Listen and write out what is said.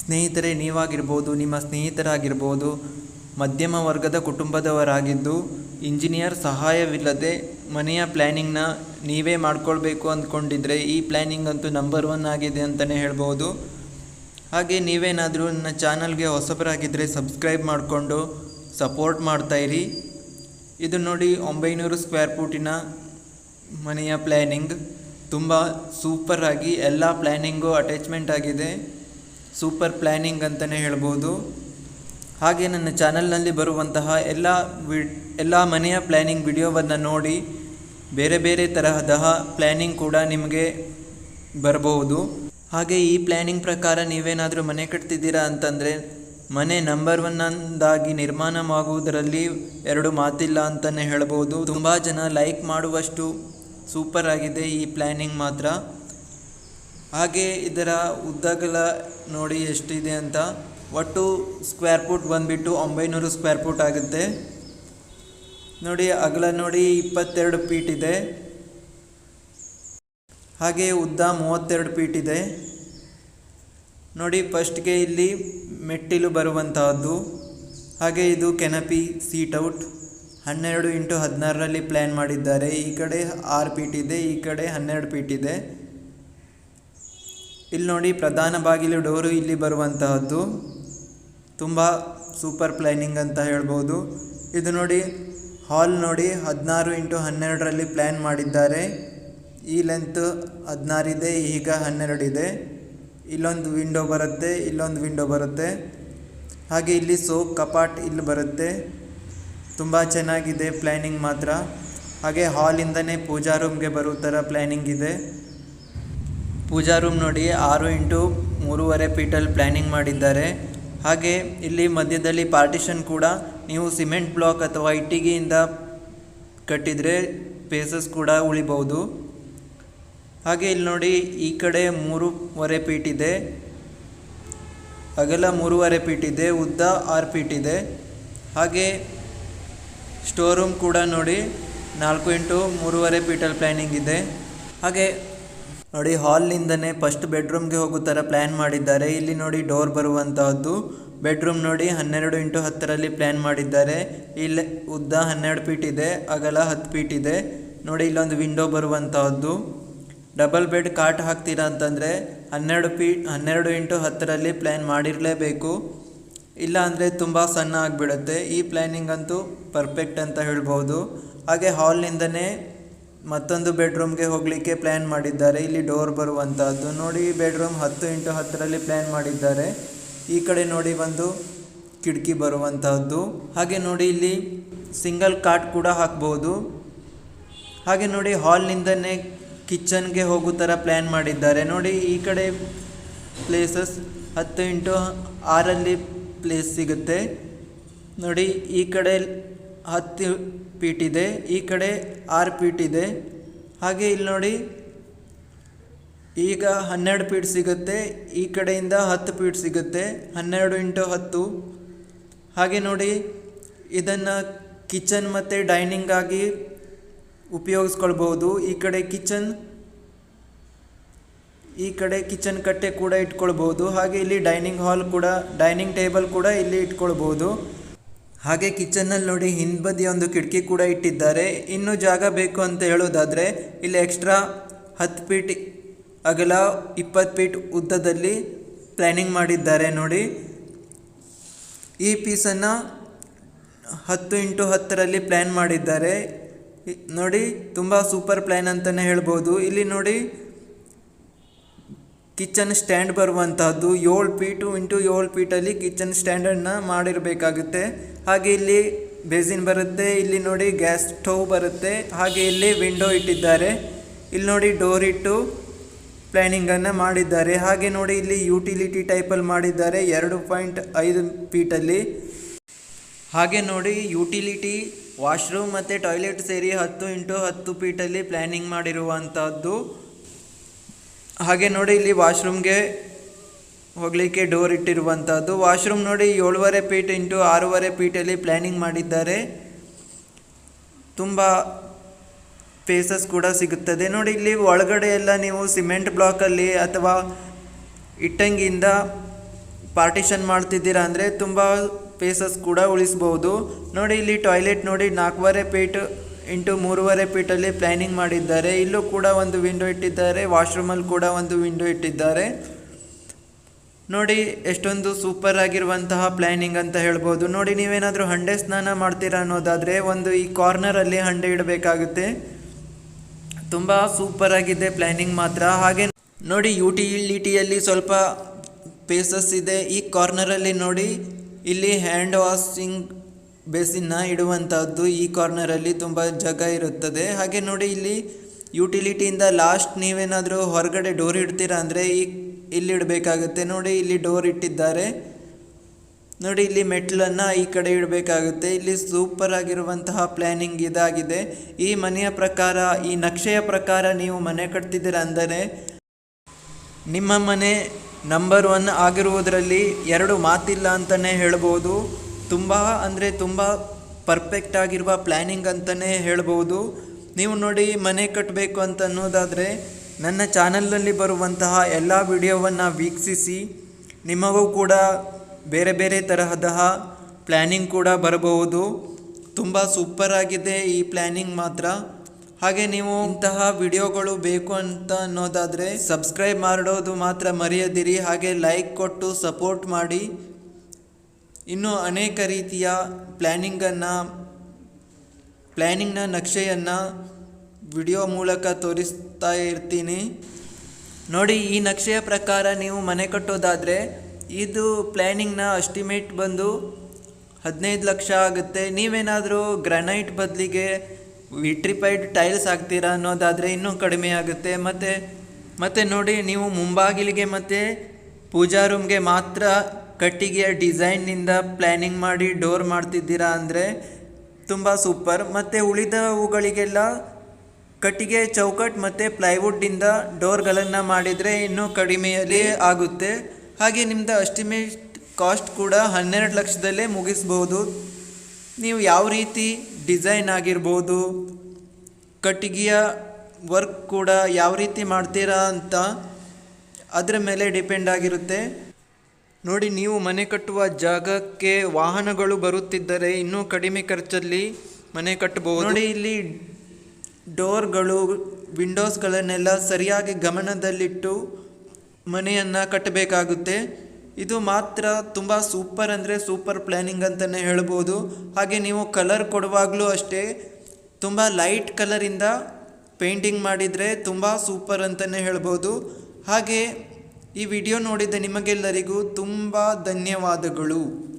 ಸ್ನೇಹಿತರೆ, ನೀವಾಗಿರ್ಬೋದು, ನಿಮ್ಮ ಸ್ನೇಹಿತರಾಗಿರ್ಬೋದು, ಮಧ್ಯಮ ವರ್ಗದ ಕುಟುಂಬದವರಾಗಿದ್ದು, ಇಂಜಿನಿಯರ್ ಸಹಾಯವಿಲ್ಲದೆ ಮನೆಯ ಪ್ಲ್ಯಾನಿಂಗ್ನ ನೀವೇ ಮಾಡ್ಕೊಳ್ಬೇಕು ಅಂದ್ಕೊಂಡಿದ್ರೆ, ಈ ಪ್ಲ್ಯಾನಿಂಗ್ ಅಂತೂ ನಂಬರ್ ಒನ್ ಆಗಿದೆ ಅಂತಲೇ ಹೇಳ್ಬೋದು. ಹಾಗೆ ನೀವೇನಾದರೂ ನನ್ನ ಚಾನಲ್ಗೆ ಹೊಸಬರಾಗಿದ್ದರೆ ಸಬ್ಸ್ಕ್ರೈಬ್ ಮಾಡಿಕೊಂಡು ಸಪೋರ್ಟ್ ಮಾಡ್ತಾಯಿರಿ ಇದು ನೋಡಿ ಒಂಬೈನೂರು ಸ್ಕ್ವೇರ್ ಫೂಟಿನ ಮನೆಯ ಪ್ಲ್ಯಾನಿಂಗ್ ತುಂಬ ಸೂಪರಾಗಿ ಎಲ್ಲ ಪ್ಲ್ಯಾನಿಂಗು ಅಟ್ಯಾಚ್ಮೆಂಟ್ ಆಗಿದೆ. ಸೂಪರ್ ಪ್ಲ್ಯಾನಿಂಗ್ ಅಂತಲೇ ಹೇಳ್ಬೋದು. ಹಾಗೆ ನನ್ನ ಚಾನಲ್ನಲ್ಲಿ ಬರುವಂತಹ ಎಲ್ಲ ವಿ ಎಲ್ಲ ಮನೆಯ ಪ್ಲ್ಯಾನಿಂಗ್ ವಿಡಿಯೋವನ್ನು ನೋಡಿ ಬೇರೆ ಬೇರೆ ತರಹದ ಪ್ಲ್ಯಾನಿಂಗ್ ಕೂಡ ನಿಮಗೆ ಬರಬಹುದು ಹಾಗೆ ಈ ಪ್ಲ್ಯಾನಿಂಗ್ ಪ್ರಕಾರ ನೀವೇನಾದರೂ ಮನೆ ಕಟ್ತಿದ್ದೀರಾ ಅಂತಂದರೆ ಮನೆ ನಂಬರ್ ಒನ್ನೊಂದಾಗಿ ನಿರ್ಮಾಣವಾಗುವುದರಲ್ಲಿ ಎರಡು ಮಾತಿಲ್ಲ ಅಂತಲೇ ಹೇಳ್ಬೋದು. ತುಂಬ ಜನ ಲೈಕ್ ಮಾಡುವಷ್ಟು ಸೂಪರ್ ಆಗಿದೆ ಈ ಪ್ಲ್ಯಾನಿಂಗ್ ಮಾತ್ರ. ಹಾಗೆ ಇದರ ಉದ್ದಗಲ ನೋಡಿ ಎಷ್ಟಿದೆ ಅಂತ. ಒಟ್ಟು ಸ್ಕ್ವೇರ್ ಫುಟ್ ಬಂದುಬಿಟ್ಟು ಒಂಬೈನೂರು ಸ್ಕ್ವೇರ್ ಫುಟ್ ಆಗುತ್ತೆ. ನೋಡಿ, ಅಗಲ ನೋಡಿ ಇಪ್ಪತ್ತೆರಡು ಫೀಟ್ ಇದೆ. ಹಾಗೆ ಉದ್ದ ಮೂವತ್ತೆರಡು ಫೀಟ್ ಇದೆ. ನೋಡಿ ಫಸ್ಟ್ಗೆ ಇಲ್ಲಿ ಮೆಟ್ಟಿಲು ಬರುವಂತಹದ್ದು. ಹಾಗೆ ಇದು ಕೆನಪಿ ಸೀಟ್ ಔಟ್ ಹನ್ನೆರಡು ಇಂಟು ಹದಿನಾರರಲ್ಲಿ ಪ್ಲ್ಯಾನ್ ಮಾಡಿದ್ದಾರೆ. ಈ ಕಡೆ ಆರು ಫೀಟ್ ಇದೆ, ಈ ಕಡೆ ಹನ್ನೆರಡು ಫೀಟ್ ಇದೆ. ಇಲ್ಲಿ ನೋಡಿ ಪ್ರಧಾನ ಬಾಗಿಲು ಡೋರು ಇಲ್ಲಿ ಬರುವಂತಹದ್ದು. ತುಂಬ ಸೂಪರ್ ಪ್ಲ್ಯಾನಿಂಗ್ ಅಂತ ಹೇಳ್ಬೋದು. ಇದು ನೋಡಿ ಹಾಲ್ ನೋಡಿ ಹದಿನಾರು ಇಂಟು ಹನ್ನೆರಡರಲ್ಲಿ ಪ್ಲ್ಯಾನ್ ಮಾಡಿದ್ದಾರೆ. ಈ ಲೆಂತ್ ಹದಿನಾರಿದೆ, ಈಗ ಹನ್ನೆರಡಿದೆ. ಇಲ್ಲೊಂದು ವಿಂಡೋ ಬರುತ್ತೆ, ಇಲ್ಲೊಂದು ವಿಂಡೋ ಬರುತ್ತೆ. ಹಾಗೆ ಇಲ್ಲಿ ಸೋಪ್, ಕಪಾಟ್ ಇಲ್ಲಿ ಬರುತ್ತೆ. ತುಂಬ ಚೆನ್ನಾಗಿದೆ ಪ್ಲ್ಯಾನಿಂಗ್ ಮಾತ್ರ. ಹಾಗೆ ಹಾಲಿಂದನೇ ಪೂಜಾ ರೂಮ್ಗೆ ಬರೋ ಥರ ಪ್ಲ್ಯಾನಿಂಗ್ ಇದೆ. ಪೂಜಾ ರೂಮ್ ನೋಡಿ ಆರು ಇಂಟು ಮೂರುವರೆ ಫೀಟಲ್ಲಿ ಪ್ಲ್ಯಾನಿಂಗ್ ಮಾಡಿದ್ದಾರೆ. ಹಾಗೆ ಇಲ್ಲಿ ಮಧ್ಯದಲ್ಲಿ ಪಾರ್ಟಿಷನ್ ಕೂಡ ನೀವು ಸಿಮೆಂಟ್ ಬ್ಲಾಕ್ ಅಥವಾ ಇಟ್ಟಿಗೆಯಿಂದ ಕಟ್ಟಿದರೆ ಪೇಸಸ್ ಕೂಡ ಉಳಿಬಹುದು. ಹಾಗೆ ಇಲ್ಲಿ ನೋಡಿ ಈ ಕಡೆ ಮೂರುವರೆ ಫೀಟ್ ಇದೆ. ಅಗಲ ಮೂರುವರೆ ಫೀಟ್ ಇದೆ, ಉದ್ದ ಆರು ಫೀಟ್ ಇದೆ. ಹಾಗೆ ಸ್ಟೋರ್ ರೂಮ್ ಕೂಡ ನೋಡಿ ನಾಲ್ಕು ಇಂಟು ಮೂರುವರೆ ಫೀಟಲ್ಲಿ ಪ್ಲ್ಯಾನಿಂಗ್ ಇದೆ. ಹಾಗೆ ನೋಡಿ, ಹಾಲ್ನಿಂದನೇ ಫಸ್ಟ್ ಬೆಡ್ರೂಮ್ಗೆ ಹೋಗೋ ಥರ ಪ್ಲ್ಯಾನ್ ಮಾಡಿದ್ದಾರೆ. ಇಲ್ಲಿ ನೋಡಿ ಡೋರ್ ಬರುವಂತಹದ್ದು. ಬೆಡ್ರೂಮ್ ನೋಡಿ ಹನ್ನೆರಡು ಇಂಟು ಹತ್ತರಲ್ಲಿ ಪ್ಲ್ಯಾನ್ ಮಾಡಿದ್ದಾರೆ. ಇಲ್ಲಿ ಉದ್ದ ಹನ್ನೆರಡು ಫೀಟ್ ಇದೆ, ಅಗಲ ಹತ್ತು ಫೀಟ್ ಇದೆ. ನೋಡಿ, ಇಲ್ಲೊಂದು ವಿಂಡೋ ಬರುವಂತಹದ್ದು. ಡಬಲ್ ಬೆಡ್ ಕಾಟ್ ಹಾಕ್ತೀರಾ ಅಂತಂದರೆ ಹನ್ನೆರಡು ಫೀಟ್, ಹನ್ನೆರಡು ಇಂಟು ಹತ್ತರಲ್ಲಿ ಪ್ಲ್ಯಾನ್ ಮಾಡಿರಲೇಬೇಕು. ಇಲ್ಲ ಅಂದರೆ ತುಂಬ ಸಣ್ಣ ಆಗಿಬಿಡುತ್ತೆ. ಈ ಪ್ಲ್ಯಾನಿಂಗ್ ಅಂತೂ ಪರ್ಫೆಕ್ಟ್ ಅಂತ ಹೇಳ್ಬೋದು. ಹಾಗೆ ಹಾಲ್ನಿಂದನೇ ಮತ್ತೊಂದು ಬೆಡ್ರೂಮ್ಗೆ ಹೋಗಲಿಕ್ಕೆ ಪ್ಲ್ಯಾನ್ ಮಾಡಿದ್ದಾರೆ. ಇಲ್ಲಿ ಡೋರ್ ಬರುವಂತಹದ್ದು. ನೋಡಿ ಬೆಡ್ರೂಮ್ ಹತ್ತು ಇಂಟು ಹತ್ತರಲ್ಲಿ ಪ್ಲ್ಯಾನ್ ಮಾಡಿದ್ದಾರೆ. ಈ ಕಡೆ ನೋಡಿ ಒಂದು ಕಿಟಕಿ ಬರುವಂತಹದ್ದು. ಹಾಗೆ ನೋಡಿ ಇಲ್ಲಿ ಸಿಂಗಲ್ ಕಾಟ್ ಕೂಡ ಹಾಕ್ಬೋದು. ಹಾಗೆ ನೋಡಿ ಹಾಲ್ನಿಂದನೇ ಕಿಚನ್ಗೆ ಹೋಗೋ ಥರ ಪ್ಲ್ಯಾನ್ ಮಾಡಿದ್ದಾರೆ. ನೋಡಿ, ಈ ಕಡೆ ಪ್ಲೇಸಸ್ ಹತ್ತು ಇಂಟು ಆರಲ್ಲಿ ಪ್ಲೇಸ್ ಸಿಗುತ್ತೆ. ನೋಡಿ, ಈ ಕಡೆ ಹತ್ತು ಪೀಟ್ ಇದೆ ಈ ಕಡೆ ಆರು ಪೀಟ್ ಇದೆ ಹಾಗೆ ಇಲ್ಲಿ ನೋಡಿ, ಈಗ ಹನ್ನೆರಡು ಪೀಟ್ ಸಿಗುತ್ತೆ, ಈ ಕಡೆಯಿಂದ ಹತ್ತು ಪೀಟ್ ಸಿಗುತ್ತೆ, ಹನ್ನೆರಡು ಇಂಟು ಹತ್ತು. ಹಾಗೆ ನೋಡಿ, ಇದನ್ನು ಕಿಚನ್ ಮತ್ತು ಡೈನಿಂಗ್ ಆಗಿ ಉಪಯೋಗಿಸ್ಕೊಳ್ಬೋದು ಈ ಕಡೆ ಕಿಚನ್, ಈ ಕಡೆ ಕಿಚನ್ ಕಟ್ಟೆ ಕೂಡ ಇಟ್ಕೊಳ್ಬೋದು ಹಾಗೆ ಇಲ್ಲಿ ಡೈನಿಂಗ್ ಹಾಲ್ ಕೂಡ, ಡೈನಿಂಗ್ ಟೇಬಲ್ ಕೂಡ ಇಲ್ಲಿ ಇಟ್ಕೊಳ್ಬೋದು ಹಾಗೆ ಕಿಚನ್ನಲ್ಲಿ ನೋಡಿ ಹಿಂಬದಿ ಒಂದು ಕಿಟಕಿ ಕೂಡ ಇಟ್ಟಿದ್ದಾರೆ. ಇನ್ನು ಜಾಗ ಬೇಕು ಅಂತ ಹೇಳೋದಾದರೆ ಇಲ್ಲಿ ಎಕ್ಸ್ಟ್ರಾ ಹತ್ತು ಫೀಟ್ ಅಗಲ, ಇಪ್ಪತ್ತು ಫೀಟ್ ಉದ್ದದಲ್ಲಿ ಪ್ಲ್ಯಾನಿಂಗ್ ಮಾಡಿದ್ದಾರೆ ನೋಡಿ. ಈ ಪೀಸನ್ನು ಹತ್ತು ಇಂಟು ಹತ್ತರಲ್ಲಿ ಪ್ಲ್ಯಾನ್ ಮಾಡಿದ್ದಾರೆ. ನೋಡಿ, ತುಂಬ ಸೂಪರ್ ಪ್ಲ್ಯಾನ್ ಅಂತಲೇ ಹೇಳ್ಬೋದು. ಇಲ್ಲಿ ನೋಡಿ ಕಿಚನ್ ಸ್ಟ್ಯಾಂಡ್ ಬರುವಂತಹದ್ದು ಏಳು ಫೀಟು ಇಂಟು ಏಳು ಪೀಟಲ್ಲಿ ಕಿಚನ್ ಸ್ಟ್ಯಾಂಡನ್ನು ಮಾಡಿರಬೇಕಾಗುತ್ತೆ. ಹಾಗೆ ಇಲ್ಲಿ ಬೇಸಿನ್ ಬರುತ್ತೆ, ಇಲ್ಲಿ ನೋಡಿ ಗ್ಯಾಸ್ ಸ್ಟೌವ್ ಬರುತ್ತೆ, ಹಾಗೆ ಇಲ್ಲಿ ವಿಂಡೋ ಇಟ್ಟಿದ್ದಾರೆ. ಇಲ್ಲಿ ನೋಡಿ ಡೋರ್ ಇಟ್ಟು ಪ್ಲ್ಯಾನಿಂಗನ್ನು ಮಾಡಿದ್ದಾರೆ. ಹಾಗೆ ನೋಡಿ ಇಲ್ಲಿ ಯುಟಿಲಿಟಿ ಟೈಪಲ್ಲಿ ಮಾಡಿದ್ದಾರೆ ಎರಡು ಪಾಯಿಂಟ್ ಐದು ಪೀಟಲ್ಲಿ ಹಾಗೆ ನೋಡಿ ಯುಟಿಲಿಟಿ, ವಾಶ್ರೂಮ್ ಮತ್ತು ಟಾಯ್ಲೆಟ್ ಸೇರಿ ಹತ್ತು ಇಂಟು ಹತ್ತು ಪೀಟಲ್ಲಿ ಪ್ಲ್ಯಾನಿಂಗ್ ಮಾಡಿರುವಂಥದ್ದು ಹಾಗೆ ನೋಡಿ ಇಲ್ಲಿ ವಾಶ್ರೂಮ್ಗೆ ಹೋಗಲಿಕ್ಕೆ ಡೋರ್ ಇಟ್ಟಿರುವಂಥದ್ದು ವಾಶ್ರೂಮ್ ನೋಡಿ ಏಳುವರೆ ಪೀಟ್ ಇಂಟು ಆರೂವರೆ ಫೀಟಲ್ಲಿ ಪ್ಲ್ಯಾನಿಂಗ್ ಮಾಡಿದ್ದಾರೆ. ತುಂಬ ಸ್ಪೇಸಸ್ ಕೂಡ ಸಿಗುತ್ತದೆ. ನೋಡಿ ಇಲ್ಲಿ ಒಳಗಡೆ ಎಲ್ಲ ನೀವು ಸಿಮೆಂಟ್ ಬ್ಲಾಕಲ್ಲಿ ಅಥವಾ ಇಟ್ಟಂಗಿಯಿಂದ ಪಾರ್ಟಿಷನ್ ಮಾಡ್ತಿದ್ದೀರಾ ಅಂದರೆ ತುಂಬ ಪೇಸಸ್ ಕೂಡ ಉಳಿಸ್ಬೋದು. ನೋಡಿ ಇಲ್ಲಿ ಟಾಯ್ಲೆಟ್ ನೋಡಿ ನಾಲ್ಕೂವರೆ ಫೀಟ್ ಇಂಟು ಮೂರುವರೆ ಫೀಟಲ್ಲಿ ಪ್ಲ್ಯಾನಿಂಗ್ ಮಾಡಿದ್ದಾರೆ. ಇಲ್ಲೂ ಕೂಡ ಒಂದು ವಿಂಡೋ ಇಟ್ಟಿದ್ದಾರೆ. ವಾಶ್ರೂಮಲ್ಲಿ ಕೂಡ ಒಂದು ವಿಂಡೋ ಇಟ್ಟಿದ್ದಾರೆ. ನೋಡಿ, ಎಷ್ಟೊಂದು ಸೂಪರ್ ಆಗಿರುವಂತಹ ಪ್ಲ್ಯಾನಿಂಗ್ ಅಂತ ಹೇಳ್ಬೋದು. ನೋಡಿ, ನೀವೇನಾದರೂ ಹಂಡೆ ಸ್ನಾನ ಮಾಡ್ತೀರಾ ಅನ್ನೋದಾದರೆ ಒಂದು ಈ ಕಾರ್ನರಲ್ಲಿ ಹಂಡೆ ಇಡಬೇಕಾಗುತ್ತೆ. ತುಂಬ ಸೂಪರ್ ಆಗಿದೆ ಪ್ಲ್ಯಾನಿಂಗ್ ಮಾತ್ರ. ಹಾಗೆ ನೋಡಿ, ಯುಟಿಲಿಟಿಯಲ್ಲಿ ಸ್ವಲ್ಪ ಪೇಸಸ್ ಇದೆ. ಈ ಕಾರ್ನರಲ್ಲಿ ನೋಡಿ, ಇಲ್ಲಿ ಹ್ಯಾಂಡ್ ವಾಷಿಂಗ್ ಬೇಸಿನ್ನ ಇಡುವಂಥದ್ದು ಈ ಕಾರ್ನರಲ್ಲಿ ತುಂಬ ಜಾಗ ಇರುತ್ತದೆ. ಹಾಗೆ ನೋಡಿ ಇಲ್ಲಿ ಯುಟಿಲಿಟಿಯಿಂದ ಲಾಸ್ಟ್ ನೀವೇನಾದರೂ ಹೊರಗಡೆ ಡೋರ್ ಇಡ್ತೀರಾ ಅಂದರೆ ಈ ಇಲ್ಲಿ ಇಡಬೇಕಾಗುತ್ತೆ. ನೋಡಿ ಇಲ್ಲಿ ಡೋರ್ ಇಟ್ಟಿದ್ದಾರೆ. ನೋಡಿ ಇಲ್ಲಿ ಮೆಟ್ಲನ್ನು ಈ ಕಡೆ ಇಡಬೇಕಾಗುತ್ತೆ. ಇಲ್ಲಿ ಸೂಪರ್ ಆಗಿರುವಂತಹ ಪ್ಲ್ಯಾನಿಂಗ್ ಇದಾಗಿದೆ. ಈ ಮನೆಯ ಪ್ರಕಾರ, ಈ ನಕ್ಷೆಯ ಪ್ರಕಾರ ನೀವು ಮನೆ ಕಟ್ತಿದ್ದೀರ ಅಂದರೆ ನಿಮ್ಮ ಮನೆ ನಂಬರ್ ಒನ್ ಆಗಿರುವುದರಲ್ಲಿ ಎರಡು ಮಾತಿಲ್ಲ ಅಂತಲೇ ಹೇಳ್ಬೋದು. ತುಂಬ ಅಂದರೆ ತುಂಬ ಪರ್ಫೆಕ್ಟ್ ಆಗಿರುವ ಪ್ಲ್ಯಾನಿಂಗ್ ಅಂತಲೇ ಹೇಳ್ಬೋದು. ನೀವು ನೋಡಿ ಮನೆ ಕಟ್ಟಬೇಕು ಅಂತ ಅನ್ನೋದಾದರೆ ನನ್ನ ಚಾನಲ್ನಲ್ಲಿ ಬರುವಂತಹ ಎಲ್ಲ ವಿಡಿಯೋವನ್ನು ವೀಕ್ಷಿಸಿ, ನಿಮಗೂ ಕೂಡ ಬೇರೆ ಬೇರೆ ತರಹದ ಪ್ಲ್ಯಾನಿಂಗ್ ಕೂಡ ಬರಬಹುದು. ತುಂಬ ಸೂಪರ್ ಆಗಿದೆ ಈ ಪ್ಲ್ಯಾನಿಂಗ್ ಮಾತ್ರ. ಹಾಗೆ ನೀವು ಇಂತಹ ವಿಡಿಯೋಗಳು ಬೇಕು ಅಂತ ಅನ್ನೋದಾದರೆ ಸಬ್ಸ್ಕ್ರೈಬ್ ಮಾಡೋದು ಮಾತ್ರ ಮರೆಯದಿರಿ. ಹಾಗೆ ಲೈಕ್ ಕೊಟ್ಟು ಸಪೋರ್ಟ್ ಮಾಡಿ. ಇನ್ನೂ ಅನೇಕ ರೀತಿಯ ಪ್ಲ್ಯಾನಿಂಗನ್ನು ಪ್ಲ್ಯಾನಿಂಗ್ನ ನಕ್ಷೆಯನ್ನು ವಿಡಿಯೋ ಮೂಲಕ ತೋರಿಸ್ತಾ ಇರ್ತೀನಿ. ನೋಡಿ, ಈ ನಕ್ಷೆಯ ಪ್ರಕಾರ ನೀವು ಮನೆ ಕಟ್ಟೋದಾದರೆ ಇದು ಪ್ಲ್ಯಾನಿಂಗ್ನ ಅಸ್ಟಿಮೇಟ್ ಬಂದು ಹದಿನೈದು ಲಕ್ಷ ಆಗುತ್ತೆ. ನೀವೇನಾದರೂ ಗ್ರಾನೈಟ್ ಬದಲಿಗೆ ವಿಟ್ರಿಫೈಡ್ ಟೈಲ್ಸ್ ಹಾಕ್ತೀರಾ ಅನ್ನೋದಾದರೆ ಇನ್ನೂ ಕಡಿಮೆ ಆಗುತ್ತೆ. ಮತ್ತು ಮತ್ತು ನೋಡಿ, ನೀವು ಮುಂಬಾಗಿಲಿಗೆ ಮತ್ತು ಪೂಜಾ ರೂಮ್ಗೆ ಮಾತ್ರ ಕಟ್ಟಿಗೆಯ ಡಿಸೈನ್ನಿಂದ ಪ್ಲ್ಯಾನಿಂಗ್ ಮಾಡಿ ಡೋರ್ ಮಾಡ್ತಿದ್ದೀರಾ ಅಂದರೆ ತುಂಬ ಸೂಪರ್. ಮತ್ತು ಉಳಿದವುಗಳಿಗೆಲ್ಲ ಕಟ್ಟಿಗೆ ಚೌಕಟ್ ಮತ್ತು ಪ್ಲೈವುಡ್ಡಿಂದ ಡೋರ್ಗಳನ್ನು ಮಾಡಿದರೆ ಇನ್ನೂ ಕಡಿಮೆಯಲ್ಲಿ ಆಗುತ್ತೆ. ಹಾಗೆ ನಿಮ್ಮದು ಅಸ್ಟಿಮೇಟ್ ಕಾಸ್ಟ್ ಕೂಡ ಹನ್ನೆರಡು ಲಕ್ಷದಲ್ಲೇ ಮುಗಿಸ್ಬೋದು. ನೀವು ಯಾವ ರೀತಿ ಡಿಸೈನ್ ಆಗಿರ್ಬೋದು? ಕಟ್ಟಿಗೆಯ ವರ್ಕ್ ಕೂಡ ಯಾವ ರೀತಿ ಮಾಡ್ತೀರಾ ಅಂತ ಅದರ ಮೇಲೆ ಡಿಪೆಂಡ್ ಆಗಿರುತ್ತೆ. ನೋಡಿ, ನೀವು ಮನೆ ಕಟ್ಟುವ ಜಾಗಕ್ಕೆ ವಾಹನಗಳು ಬರುತ್ತಿದ್ದರೆ ಇನ್ನೂ ಕಡಿಮೆ ಖರ್ಚಲ್ಲಿ ಮನೆ ಕಟ್ಟಬಹುದು. ನೋಡಿ, ಇಲ್ಲಿ ಡೋರ್ಗಳು, ವಿಂಡೋಸ್ಗಳನ್ನೆಲ್ಲ ಸರಿಯಾಗಿ ಗಮನದಲ್ಲಿಟ್ಟು ಮನೆಯನ್ನು ಕಟ್ಟಬೇಕಾಗುತ್ತೆ. ಇದು ಮಾತ್ರ ತುಂಬ ಸೂಪರ್ ಅಂದರೆ ಸೂಪರ್ ಪ್ಲ್ಯಾನಿಂಗ್ ಅಂತಲೇ ಹೇಳ್ಬೋದು. ಹಾಗೆ ನೀವು ಕಲರ್ ಕೊಡುವಾಗಲೂ ಅಷ್ಟೇ ತುಂಬ ಲೈಟ್ ಕಲರಿಂದ ಪೇಂಟಿಂಗ್ ಮಾಡಿದರೆ ತುಂಬ ಸೂಪರ್ ಅಂತಲೇ ಹೇಳ್ಬೋದು. ಹಾಗೆ ಈ ವಿಡಿಯೋ ನೋಡಿದ ನಿಮಗೆಲ್ಲರಿಗೂ ತುಂಬ ಧನ್ಯವಾದಗಳು.